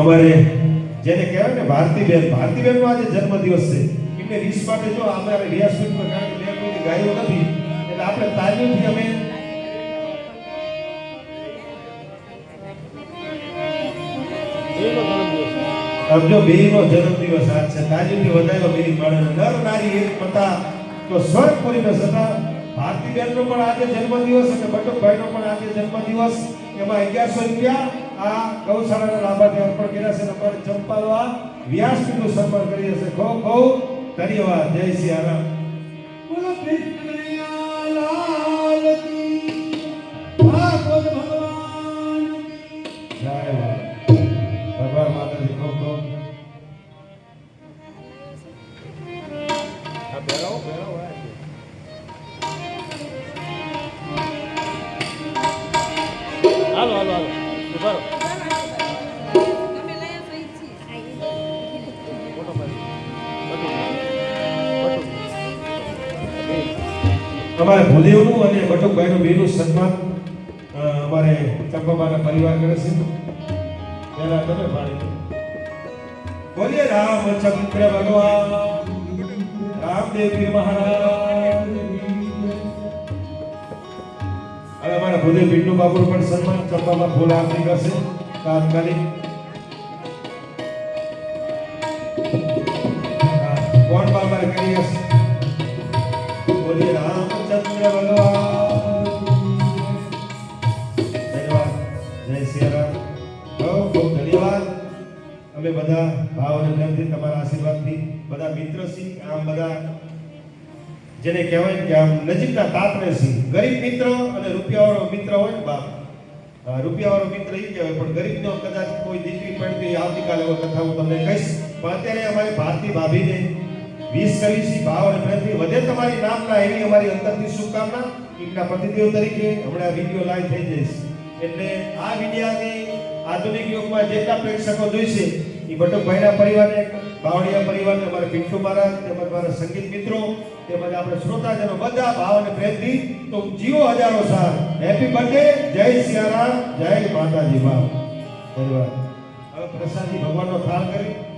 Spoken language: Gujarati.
અમારે જેને કહેવાય ને ભારતીબેન ભારતીબેનનો આજે જન્મદિવસ છે. એમને રીસ માટે જો અમારે રિયાસતમાં કારણ કે કોઈ ગાયો નથી, એટલે આપણે તાલીમથી અમે સમજો બેયનો જન્મદિવસ આજ છે, તાલીમથી વધારેલો બે માણસ નર નારી એક પતા, તો સ્વર્ગ પુરીને સદા ભારતીબેનનો પણ આજે જન્મદિવસ અને બટુકભાઈનો પણ આજે જન્મદિવસ. એમાં અગિયારસો રૂપિયા આ ગૌશાળાના લાભાર્થી અર્પણ કર્યા છે. અને અમારે ચંપાલવા વ્યાસપીઠનું સન્માન કરીએ છીએ. ખૂબ ખૂબ ધન્યવાદ. જય શ્રી રામ બોલો કૃષ્ણ લાલ કી ભાગવત ભગવાન જય ભગવાન માતાજી ખૂબ ખૂબ હાલો હાલો હાલો. ઊભા. અમારે ભૂદેવનું અને બટુકભાઈનું બેનું સન્માન અમારે ચંપાબાના પરિવાર કરે છે. પહેલા તમે દો. બોલીએ રામચંદ્ર ભગવાન, રામદેવ મહારાજ. હવે અમારા ભૂદેવ બિંડુ બાબુનું પણ સન્માન કરવામાં ફૂલ આરતી કરશે તાત્કાલિક કોણ બાબા અમારે કરી હશે બોલીએ રામચંદ્ર ભગવાન. ધન્યવાદ. જય ખૂબ ધન્યવાદ. અમે બધા ભાવ અને તમારા આશીર્વાદથી બધા મિત્ર સિંહ આમ બધા જેને કહેવાય કે આમ નજીકના તાતને સિંહ. ગરીબ મિત્ર અને રૂપિયાવાળો મિત્ર હોય બાપ. રૂપિયાવાળો મિત્ર એ કહેવાય, પણ ગરીબનો કદાચ કોઈ દીકરી પડતી આવતીકાલે હવે કથા હું તમને કહીશ. પણ અત્યારે અમારી ભારતી ભાભીને વીસ કરીશી ભાવ અને પ્રેમથી વધે તમારી નામના એવી અમારી અંતરથી શુભકામના. એમના પતિદેવ તરીકે હમણાં વીડિયો લાઈવ થઈ જઈશ. એટલે આ વિડીયાની આધુનિક યુગમાં જેટલા પ્રેક્ષકો જોઈશે એ બટુકભાઈના પરિવારને, બાવળિયા પરિવારને, અમારા પિન્ટુ મહારાજ, તેમજ મારા સંગીત મિત્રો, તેમજ આપણે શ્રોતાજનો બધા ભાવ અને પ્રેમથી, તો જીવો હજારો સાર. હેપી બર્થડે જય સિયારામ, જય માતાજી ભાવ ધન્યવાદ. હવે પ્રસાદી ભગવાનનો થાળ કરી.